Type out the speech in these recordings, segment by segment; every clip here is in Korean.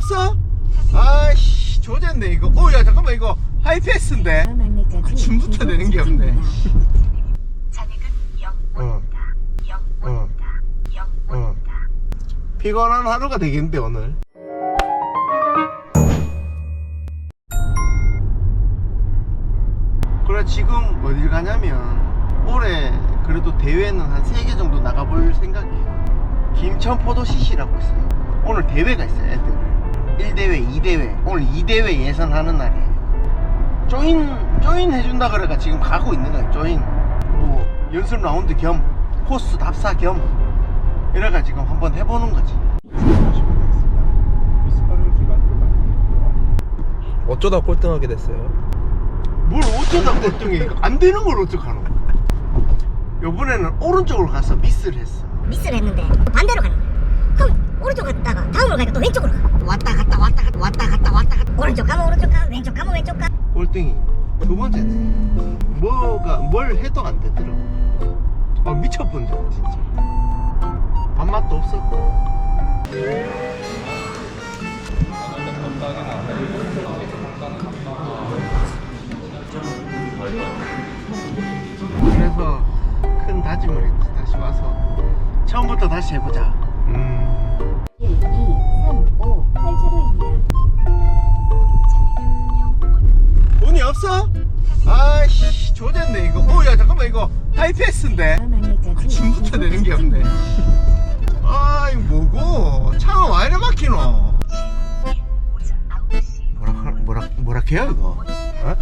없어? 아이씨 조졌네 이거 어야 잠깐만 이거 하이패스인데 아침부터 되는 게 없네 잔액은 0 어. 원이다. 0 어. 원이다. 0 어. 원이다. 피곤한 하루가 되겠는데 오늘 그래 지금 어딜 가냐면 올해 그래도 대회는 한 3개 정도 나가볼 생각이에요 김천 포도시시라고 있어요 오늘 대회가 있어요 애들 1대회 2대회 오늘 2대회 예선하는 날이에요 조인 조인 해준다 그래가 지금 가고 있는 거예요 조인. 뭐 연습 라운드 겸 코스 답사 겸 이래가 지금 한번 해보는 거지. 어쩌다 꼴등하게 됐어요? 뭘 어쩌다 꼴등해? 안 되는 걸 어떡하노? 요번에는 오른쪽으로 가서 미스를 했어. 미스를 했는데 반대로 가는 거야. 그럼 오른쪽 갔다가 다음으로 가니까 또 왼쪽으로 가. 왔다 왔다 갔다. 오른쪽 가면 오른쪽 가. 왼쪽 가면 왼쪽 가. 꼴등이 두 번째는 뭐가 뭘 해도 안 되더라고. 아 미쳐본 적 진짜. 밥맛도 없었고. 그래서 큰 다짐을 했지. 다시 와서 처음부터 다시 해보자. 음. 1, 2, 3, 5, 어야 잠깐만 이거 하이패스인데 아침부터 되는 게 없네 아이 뭐고 차가 와 이래 막히노 오전 9시. 뭐라 하- 뭐라 뭐라 해요 이거 어?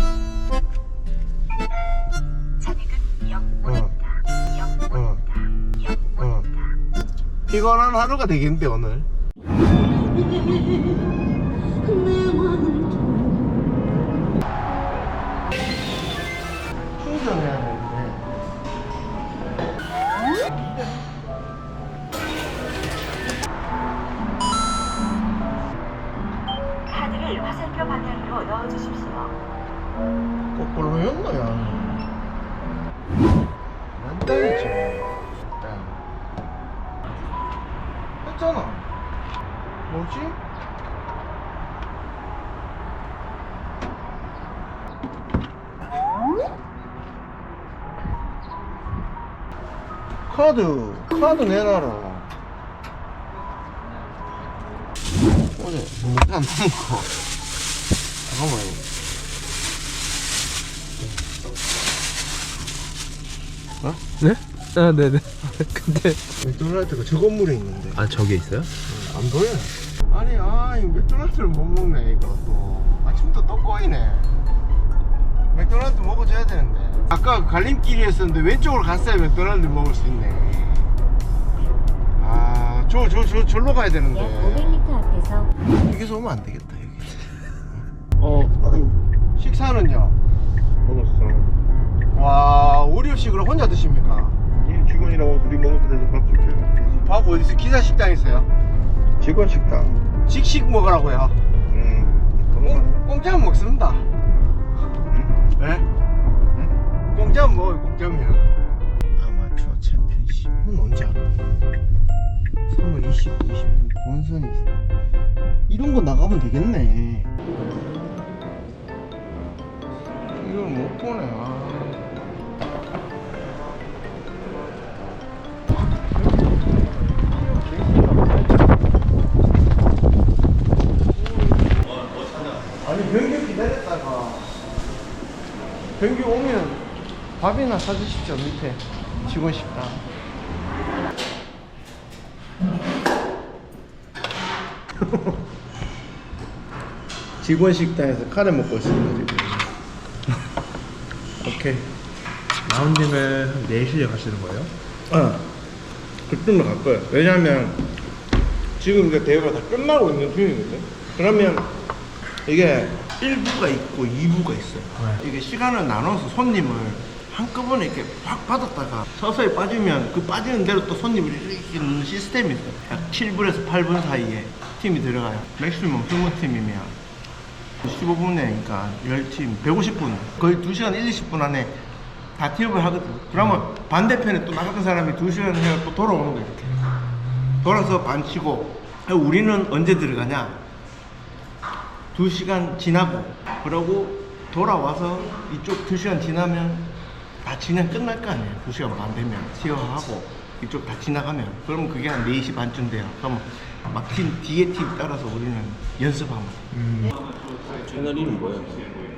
잔액은 0 어. 원이다. 0 어. 원이다. 0 어. 피곤한 하루가 되겠는데 오늘 카드 카드 내놔라. 어제 뭐가 안 먹고. 잠깐만. 어? 네? 아 네네. 근데 맥도날드가 저 건물에 있는데. 아 저기 있어요? 안 보여. 아니 아 이거 맥도날드를 못 먹네 이거 또. 아침부터 또 꼬이네 맥도날드 먹어줘야 되는데 아까 갈림길이었었는데 왼쪽으로 갔어야 맥도날드 먹을 수 있네 아저 저 저 절로 가야 약 되는데 500m 앞에서 여기서 오면 안 되겠다 여기 어 식사는요? 먹었어. 와 오리오식으로 혼자 드십니까? 이 직원이라고 둘이 먹었더니 밥 줄게. 밥 어디서 기사 식당에서요? 직원 식당. 식식 먹으라고요 음. 공, 공짜면 먹습니다 공짜면 먹어요 공짜면. 아마추어 챔피언십은 언제 알아? 3월 20, 26 본선이 이런 거 나가면 되겠네. 이걸 못 보네. 아. 아니 변기 기다렸다가 변기 오면 밥이나 사주십시오 밑에. 직원 식당. 직원 식당에서 카레 먹고 있습니다 지금. 오케이. 라운딩을 한 4시에 가시는 거예요? 어. 그쯤로 갈 거예요. 왜냐면 지금 이제 대회가 다 끝나고 있는 중이거든 그러면 이게 1부가 있고 2부가 있어요. 이게 시간을 나눠서 손님을 한꺼번에 이렇게 확 받았다가 서서히 빠지면 그 빠지는 대로 또 손님을 이렇게 넣는 시스템이 있어요. 약 7분에서 8분 사이에 팀이 들어가요. 맥시멈 20팀이면 15분이니까 10팀 150분 거의 2시간 1, 20분 안에 다 티업을 하거든 그러면 반대편에 또 나갔던 사람이 2시간 해가 또 돌아오는 거야 이렇게. 돌아서 반 치고 우리는 언제 들어가냐? 두 시간 지나고 그러고 돌아와서 이쪽 두 시간 지나면 다 진행 끝날 거 아니에요. 두 시간 반 되면 시어하고 이쪽 다 지나가면 그러면 그게 한 4시 반쯤 돼요. 그럼 막팀 뒤에 팀 따라서 우리는 연습하면 채널 이름 뭐예요?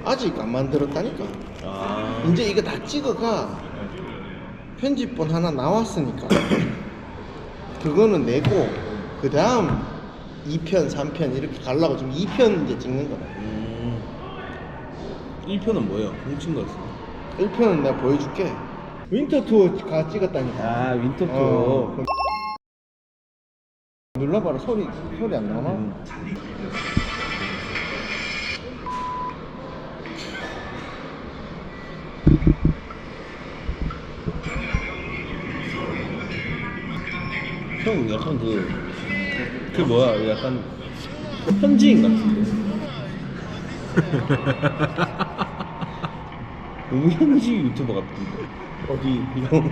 아직 안 만들었다니까. 아 이제 이거 다 찍어가 편집본 하나 나왔으니까 그거는 내고 그 다음 2편, 3편 이렇게 가려고 지금 2편 이제 찍는 거라. 음. 1편은 뭐예요? 훔친 거 있어요? 1편은 내가 보여줄게. 윈터 투어 가 찍었다니까. 아 윈터 어, 그럼 눌러봐라 소리 소리 안 나나? 형 약간 그, 그 뭐야, 약간 현지인 같은데. 현지 유튜버 같은데. 어디 형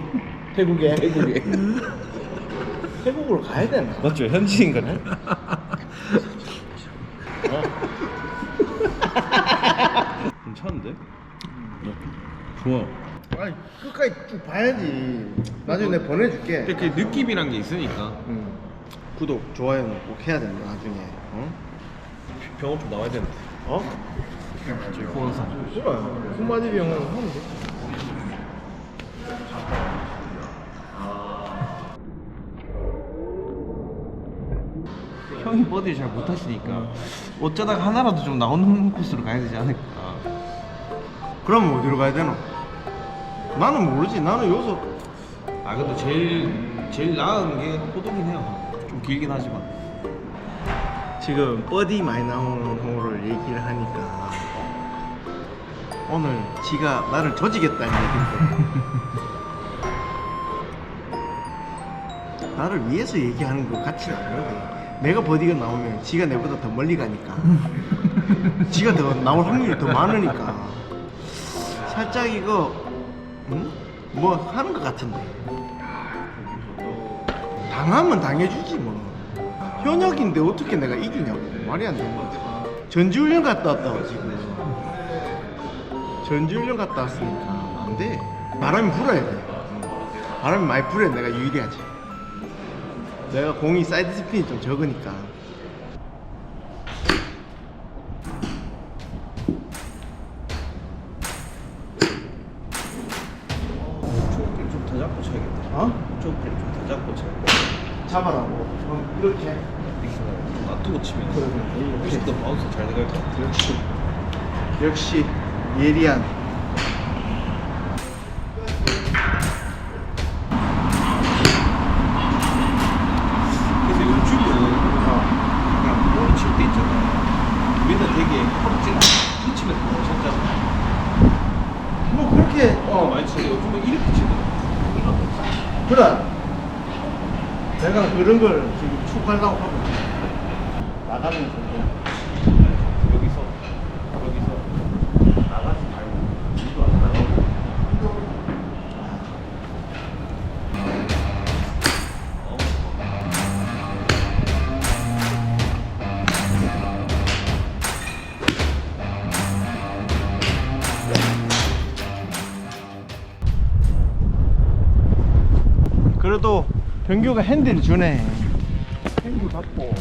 태국에 태국에. 태국으로 가야 되나? 맞죠? 현지인 같아. 괜찮은데? 좋아. 아니 끝까지 쭉 봐야지. 나중에 내가 보내줄게. 그 느낌이란 게 있으니까. 응. 구독 좋아요는 꼭 해야 된다 나중에. 어? 병원 좀 나와야 되는데. 어? 후원사. 그래. 손마디 병은 하면 돼. 형이 버디를 잘 못하시니까 어쩌다가 하나라도 좀 나오는 코스로 가야 되지 않을까 그럼 어디로 가야 되노? 나는 모르지. 나는 여기서 아 근데 제일 제일 나은 게 호동이긴 해요 좀 길긴 하지만 지금 버디 많이 나오는 홀을 얘기를 하니까 오늘 지가 나를 조지겠다는 얘기인데. 나를 위해서 얘기하는 것 같지는 않거든 내가 버디가 나오면 지가 내보다 더 멀리 가니까. 지가 더 나올 확률이 더 많으니까. 살짝 이거 응? 뭐 하는 것 같은데. 당하면 당해주지 뭐. 현역인데 어떻게 내가 이기냐고. 말이 안 되는 거지. 전지훈련 갔다 왔다고 지금 전지훈련 갔다 왔으니까. 안 돼 바람이 불어야 돼. 바람이 많이 불어야 내가 유리하지. 내가 공이 사이드 스핀이 좀 적으니까. 초록길 좀더 잡고 쳐야겠다. 어? 초록길 좀더 잡고 쳐야겠다 잡아라고. 어, 이렇게. 좀 놔두고 치면 그래, 그래. 훨씬 더 바운스 잘 나갈 것 같아 역시. 역시 예리한. 그래서 요즘은 그냥 볼칠때 있잖아. 우리는 되게 허벅지를 붙이면 더 쳤잖아. 뭐 그렇게. 어 많이 치는데 요즘은 이렇게 치더라고 그래. 내가 그런 걸 지금 추구하려고 하고. 나가는 정 병규가 핸들 주네. 핸들 받고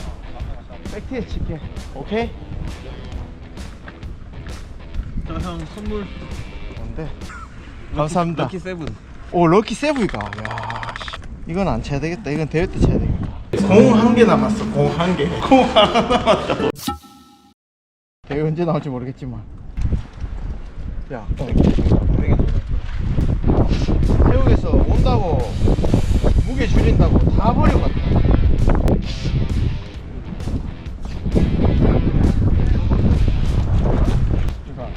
백티에 칠게. 오케이? 형 선물 뭔데? 감사합니다. 럭키 세븐 오 럭키 세브이가. 야, 씨. 이건 안 쳐야 되겠다. 이건 대회 때 쳐야 되겠다. 공 한 개 남았어. 공 한 개. 공 하나 남았다. 대회 언제 나올지 모르겠지만. 야, 어. 태국에서 온다고 무게 줄인다고 다 버려갔다. 그러니까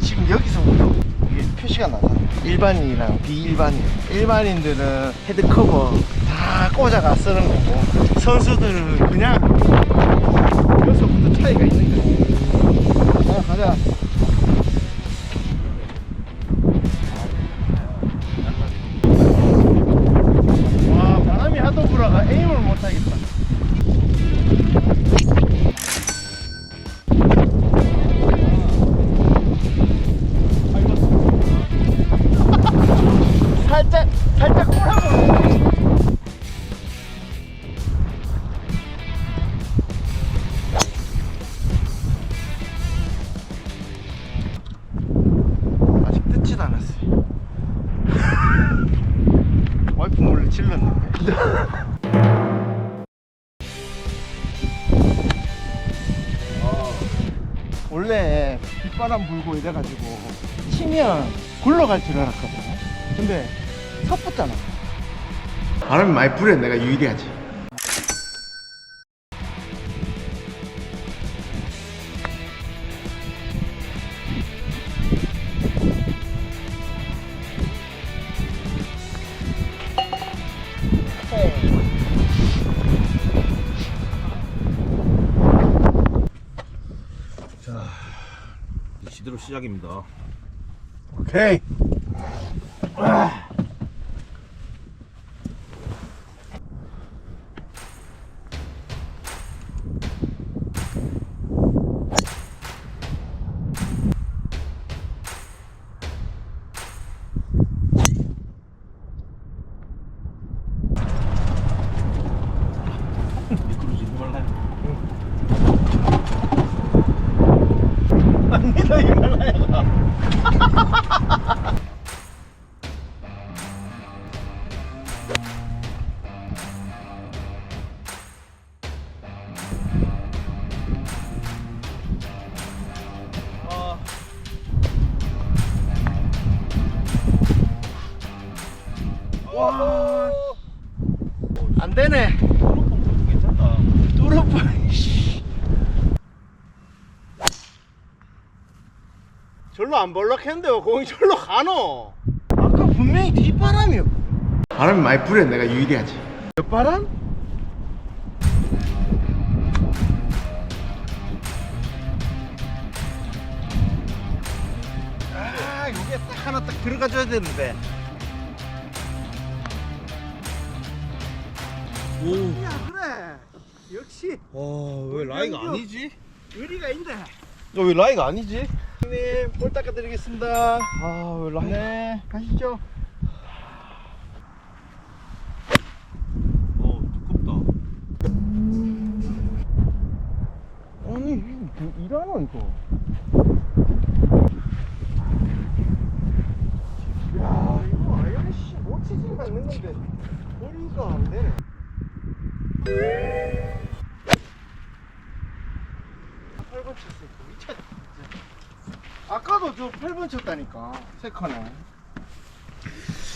지금 여기서부터 이게 표시가 나잖아. 일반인이랑 비일반인. 일반인들은 헤드 커버 다 꽂아가 쓰는 거고 선수들은 그냥 여기서부터 차이가 있는 거야. 자, 가자. 이래가지고 치면 굴러갈 줄 알았거든. 근데 섭붙잖아. 바람이 많이 불에 내가 유일해야지. 시작입니다. 오케이. 미 안 벌럭했는데 공이 절로 가노. 아까 분명히 뒷바람이었고. 바람이 많이 불에 내가 유일해야지. 옆바람? 아, 이게 딱 하나 딱 들어가줘야 되는데. 오. 야, 그래. 역시 와왜 라이가. 아니지? 의리가 있네. 왜 라이가 아니지? 형님, 볼 닦아드리겠습니다. 아왜 라이? 네, 가시죠. 어 두껍다. 아니, 이거 뭐 일하노, 이거. 야, 이거 아예 씨, 못 치진 않는 건데, 머리가 안 되네. 팔번 쳤으니까 미쳤다. 진짜. 아까도 저 8번 쳤다니까, 세컨에.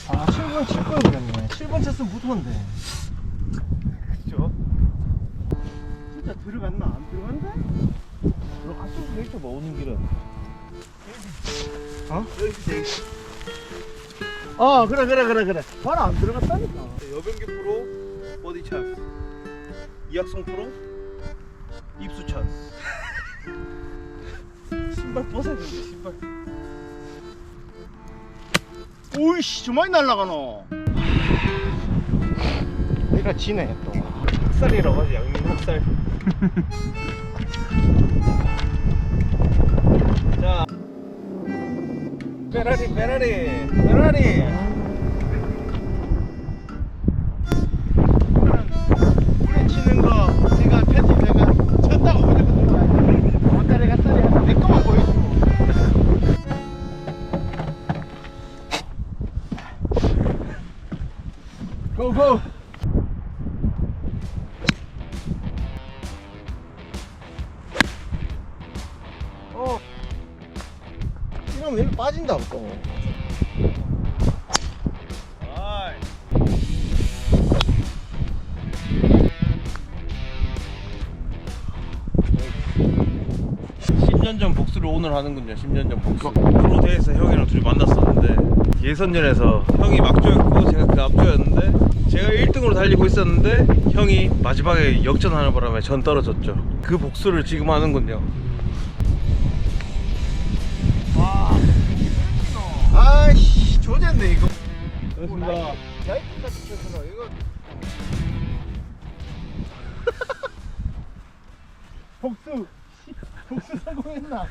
아, 7번 칠 걸 그랬네. 7번 쳤으면 무서운데. 그죠? 진짜 들어갔나? 안 들어간대? 들어갔을 수도 있어 뭐 오는 길은. 어? 어, 그래, 그래, 그래, 그래. 바로 안 들어갔다니까. 여병기 프로 버디 찬스. 이학성 프로 입수 찬스. 신발 벗어야 되는데, 신발. 오이씨, 저많이 날라가노. 내가 지네, 또. 학살이라고 하지, 양민 학살. 자. 페라리 페라리 페라리. 고고! 어. 이러면 일로 빠진다고 복수를 오늘 하는군요. 10년 전 복수. 프로 대회에서 형이랑 둘이 만났었는데 예선전에서 형이 막조였고 제가 그 앞조였는데 제가 1등으로 달리고 있었는데 형이 마지막에 역전하는 바람에 전 떨어졌죠. 그 복수를 지금 하는군요. 아이씨, 조졌네, 이거. 그렇습니다. 야이까지 쳤어, 이거. 복수. 복수 성공했나?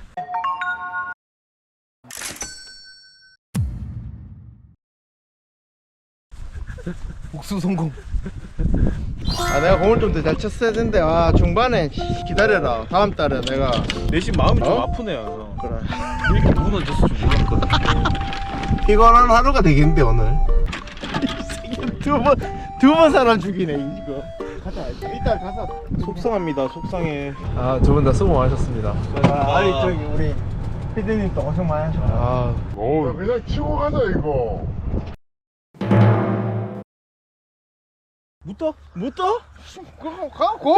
복수 성공. 아 내가 공을 좀 더 잘 쳤어야 되는데 아 중반에 기다려라 다음 달에 내가 내심 마음이 좀 어? 아프네요. 형. 그래 이렇게 무너졌을 줄 몰랐거든. 피곤한 하루가 되겠는데 오늘 두번두번 사람 죽이네 이거 가자. 일단 가서. 속상합니다 속상해 아 두 분 다 수고 많으셨습니다. 아, 아니 저기 우리 피디님 또 고생 많이 하셨어. 아 어, 그냥 치고 가자 이거. 묻어? 묻어? 가, 가, 고!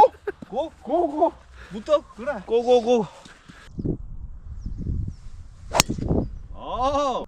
고, 고, 고. 묻어? 그래. 고 고 고 아